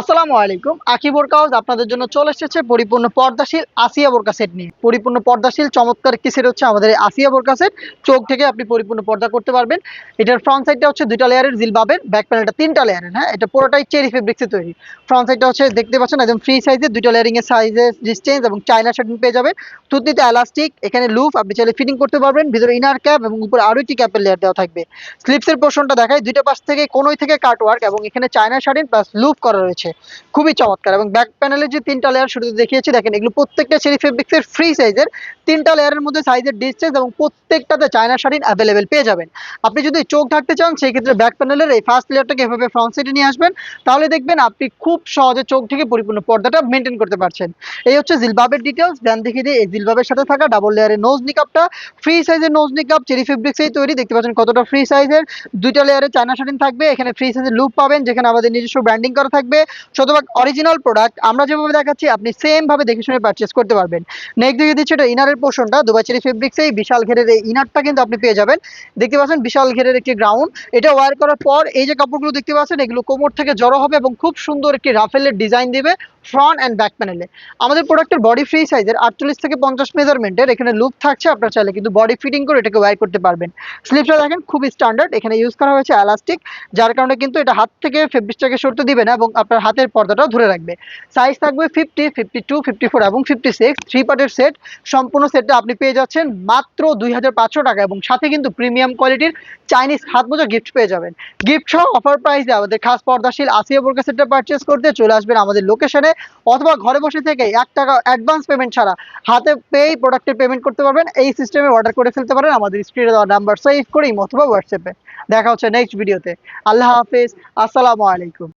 আসসালামু আলাইকুম। আকিবর কাউজ আপনাদের জন্য চলে এসেছে পরিপূর্ণ পর্দাশীল আসিয়া বোরকা সেট নিয়ে। পরিপূর্ণ পর্দাশীল, চমৎকার একটি সেট হচ্ছে আমাদের আসিয়া বোরকা সেট। চোখ থেকে আপনি পরিপূর্ণ পর্দা করতে পারবেন। এটার ফ্রন্ট সাইডটা হচ্ছে দুইটা লেয়ারের জিলবাবের ব্যাক প্যানেলটা তিনটা লেয়ারের হ্যাঁ? এটা পুরোটাই চেরি ফেব্রিক্সে তৈরি। ফ্রন্ট সাইডটা হচ্ছে, দেখতে পাচ্ছেন একদম ফ্রি সাইজের দুইটা লেয়ারিং এর সাইজের ডিস্টেন্স এবং চাইনা শার্টিং পেয়ে যাবেন। তুতনিতে এলাস্টিক এখানে লুফ আপনি চাইলে ফিটিং করতে পারবেন। ভিতরে ইনার ক্যাপ এবং উপরে আরও একটি ক্যাপের লেয়ার দেওয়া থাকবে। স্লিপসের পোর্শনটা দেখায় দুইটা পাশ থেকে, কোনোই থেকে কাট ওয়ার্ক এবং এখানে চায়না শাড়িন প্লাস লুপ করা রয়েছে। খুবই চমৎকার। এবং ব্যাক প্যানেলের যে তিনটা লেয়ার শুরুতে দেখিয়েছি, দেখেন এগুলো প্রত্যেকটা চেরি ফেব্রিক্সের ফ্রি সাইজের তিনটা লেয়ারের মধ্যে সাইজের ডিস্টেন্স এবং প্রত্যেকটাতে চায়না শাড়ি অ্যাভেলেবেল পেয়ে যাবেন। আপনি যদি চোখ ঢাকতে চান, সেই ক্ষেত্রে ব্যাক প্যানেলের এই ফার্স্ট লেয়ারটাকে এভাবে ফ্রন্ট সাইডে নিয়ে আসবেন। তাহলে দেখবেন আপনি খুব সহজে চোখ থেকে পরিপূর্ণ পর্দাটা মেনটেন করতে পারছেন। এই হচ্ছে জিলবাবের ডিটেলস দেন দেখিয়ে দিই এই জিলবাবের সাথে থাকা ডাবল লেয়ারের নোজ নিকাপটা ফ্রি সাইজের নোজ নিকাপ চেরি ফেব্রিক্সেই তৈরি। দেখতে পাচ্ছেন কতটা ফ্রি সাইজের দুইটা লেয়ারে চায়না শাড়িন থাকবে। এখানে ফ্রি সাইজের লুপ পাবেন, যেখানে আমাদের নিজস্ব ব্র্যান্ডিং করা থাকবে। শতভাগ অরিজিনাল প্রোডাক্ট আমরা যেভাবে দেখাচ্ছি, আপনি সেম ভাবে দেখে শুনে পারচেস করতে পারবেন। নেক্সট দিকে দিচ্ছি এটা ইনারের পোর্শনটা দুবাচেরি ফেব্রিক্স এই বিশাল ঘেরের এই ইনারটা কিন্তু আপনি পেয়ে যাবেন। দেখতে পাচ্ছেন বিশাল ঘেরের একটি গ্রাউন্ড এটা ওয়ার করার পর এই যে কাপড়গুলো দেখতে পাচ্ছেন, এগুলো কোমর থেকে জড়ো হবে এবং খুব সুন্দর একটি রাফেলের ডিজাইন দিবে। ফ্রন্ট অ্যান্ড ব্যাক প্যানেলে আমাদের প্রোডাক্টের বডি ফ্রি সাইজের আটচল্লিশ থেকে পঞ্চাশ মেজারমেন্টের এখানে লুপ থাকছে, আপনার চাইলে কিন্তু বডি ফিটিং করে এটাকে ওয়্যার করতে পারবেন। স্লিপটা দেখেন, খুবই স্ট্যান্ডার্ড এখানে ইউজ করা হয়েছে এলাস্টিক যার কারণে কিন্তু এটা হাত থেকে ফেব্রিকটাকে সরতে দিবে না এবং আপনার হাতের পর্দাটাও ধরে রাখবে। সাইজ থাকবে fifty fifty two fifty four এবং ফিফটি সিক্স থ্রি পার্টের সেট সম্পূর্ণ সেটটা আপনি পেয়ে যাচ্ছেন মাত্র দুই হাজার পাঁচশো টাকা এবং সাথে কিন্তু প্রিমিয়াম কোয়ালিটির চাইনিজ হাত মোজা গিফট পেয়ে যাবেন। গিফট সহ অফার প্রাইসে আমাদের খাস পর্দাশীল আসিয়া বোরকা সেটটা পারচেস করতে চলে আসবেন আমাদের লোকেশনে অথবা ঘরে বসে থেকে এক টাকা অ্যাডভান্স পেমেন্ট ছাড়া হাতে পেয়েই প্রোডাক্টের পেমেন্ট করতে পারবেন। এই সিস্টেমে অর্ডার করে ফেলতে পারেন। আমাদের স্ক্রিনে দেওয়া নাম্বার সেভ করেই অথবা হোয়াটসঅ্যাপে দেখা হচ্ছে নেক্সট ভিডিওতে আল্লাহ হাফিজ। আসসালামু আলাইকুম।